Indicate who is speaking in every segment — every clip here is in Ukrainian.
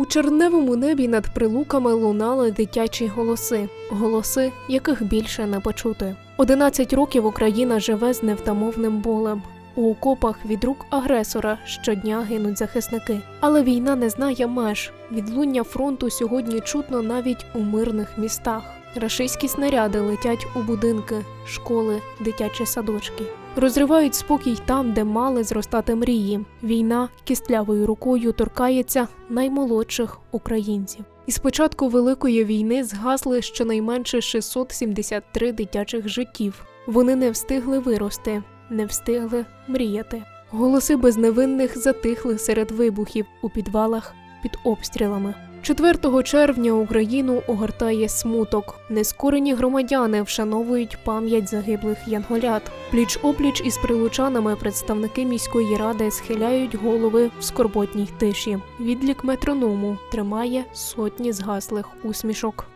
Speaker 1: У черневому небі над прилуками лунали дитячі голоси, голоси, яких більше не почути. 11 років Україна живе з невтамовним болем. У окопах від рук агресора щодня гинуть захисники. Але війна не знає меж. Відлуння фронту сьогодні чутно навіть у мирних містах. Рашистські снаряди летять у будинки, школи, дитячі садочки. Розривають спокій там, де мали зростати мрії. Війна кістлявою рукою торкається наймолодших українців. Із початку великої війни згасли щонайменше 673 дитячих життів. Вони не встигли вирости, не встигли мріяти. Голоси безневинних затихли серед вибухів у підвалах під обстрілами. 4 червня Україну огортає смуток. Нескорені громадяни вшановують пам'ять загиблих янголят. Пліч опліч із прилучанами представники міської ради схиляють голови в скорботній тиші. Відлік метроному тримає сотні згаслих усмішок.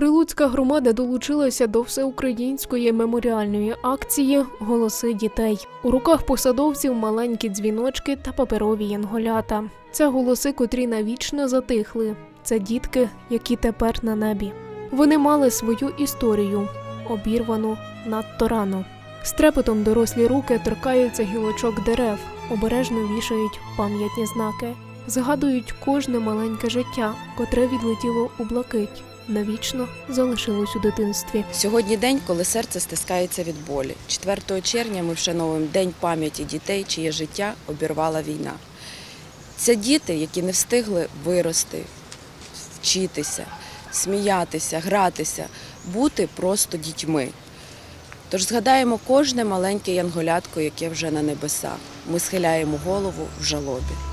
Speaker 1: Прилуцька громада долучилася до всеукраїнської меморіальної акції Голоси дітей. У руках посадовців маленькі дзвіночки та паперові янголята. Це голоси, котрі навічно затихли. Це дітки, які тепер на небі. Вони мали свою історію, обірвану надто рано. З дорослі руки торкаються гілочок дерев, обережно вішають пам'ятні знаки, згадують кожне маленьке життя, котре відлетіло у блакить, навічно залишилось у дитинстві.
Speaker 2: Сьогодні день, коли серце стискається від болі. 4 червня ми вшановуємо День пам'яті дітей, чиє життя обірвала війна. Це діти, які не встигли вирости, вчитися, сміятися, гратися, бути просто дітьми. Тож згадаємо кожне маленьке янголятко, яке вже на небесах. Ми схиляємо голову в жалобі.